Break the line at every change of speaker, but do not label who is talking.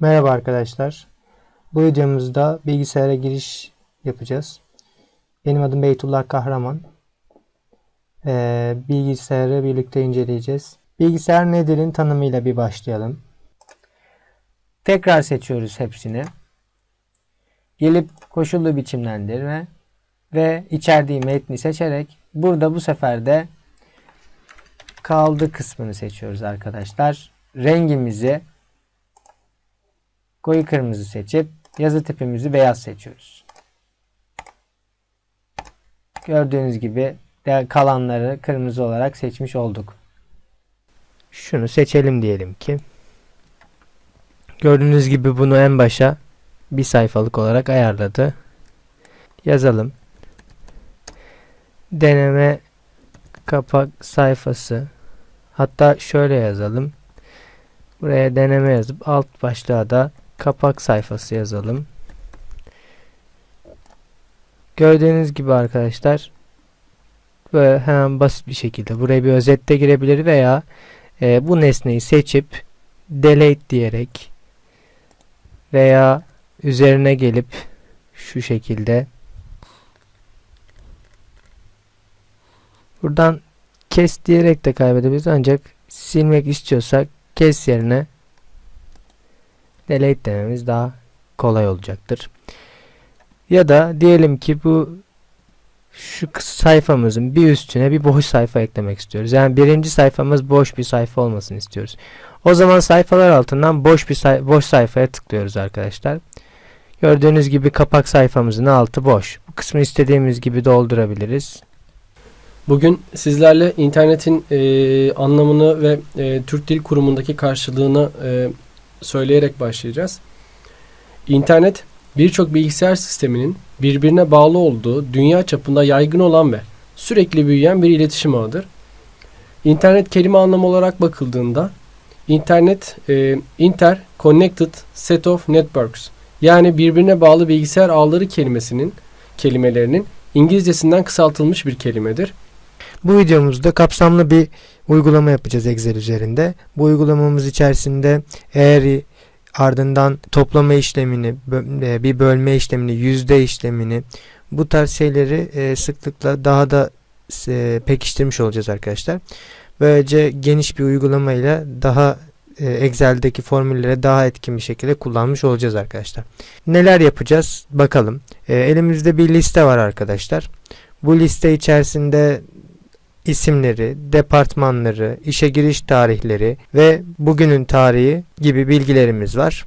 Merhaba arkadaşlar. Bu videomuzda bilgisayara giriş yapacağız. Benim adım Beytullah Kahraman. Ee, bilgisayarı birlikte inceleyeceğiz. Bilgisayar nedir'in tanımıyla bir başlayalım. Tekrar seçiyoruz hepsini. Gelip koşullu biçimlendirme ve içerdiği metni seçerek burada bu sefer de kaldı kısmını seçiyoruz arkadaşlar. Rengimizi koyu kırmızı seçip yazı tipimizi beyaz seçiyoruz. Gördüğünüz gibi kalanları kırmızı olarak seçmiş olduk. Şunu seçelim diyelim ki. Gördüğünüz gibi bunu en başa bir sayfalık olarak ayarladı. Yazalım. Deneme kapak sayfası. Hatta şöyle yazalım. Buraya deneme yazıp alt başlığa da kapak sayfası yazalım. Gördüğünüz gibi arkadaşlar böyle hemen basit bir şekilde buraya bir özette girebilir veya e, bu nesneyi seçip delete diyerek veya üzerine gelip şu şekilde buradan kes diyerek de kaybedebiliriz ancak silmek istiyorsak kes yerine delete dememiz daha kolay olacaktır. Ya da diyelim ki bu şu sayfamızın bir üstüne bir boş sayfa eklemek istiyoruz. Yani birinci sayfamız boş bir sayfa olmasını istiyoruz. O zaman sayfalar altından boş bir say- boş sayfaya tıklıyoruz arkadaşlar. Gördüğünüz gibi kapak sayfamızın altı boş. Bu kısmı istediğimiz gibi doldurabiliriz.
Bugün sizlerle internetin e, anlamını ve e, Türk Dil Kurumu'ndaki karşılığını e, söyleyerek başlayacağız. İnternet birçok bilgisayar sisteminin birbirine bağlı olduğu dünya çapında yaygın olan ve sürekli büyüyen bir iletişim ağıdır. İnternet kelime anlamı olarak bakıldığında internet e, inter connected set of networks yani birbirine bağlı bilgisayar ağları kelimesinin kelimelerinin İngilizcesinden kısaltılmış bir kelimedir.
Bu videomuzda kapsamlı bir uygulama yapacağız Excel üzerinde. Bu uygulamamız içerisinde eğer ardından toplama işlemini, e, bir bölme işlemini, yüzde işlemini bu tarz şeyleri e, sıklıkla daha da e, pekiştirmiş olacağız arkadaşlar. Böylece geniş bir uygulamayla daha Excel'deki formülleri daha etkin bir şekilde kullanmış olacağız arkadaşlar. Neler yapacağız bakalım. Elimizde bir liste var arkadaşlar. Bu liste içerisinde isimleri, departmanları, işe giriş tarihleri ve bugünün tarihi gibi bilgilerimiz var.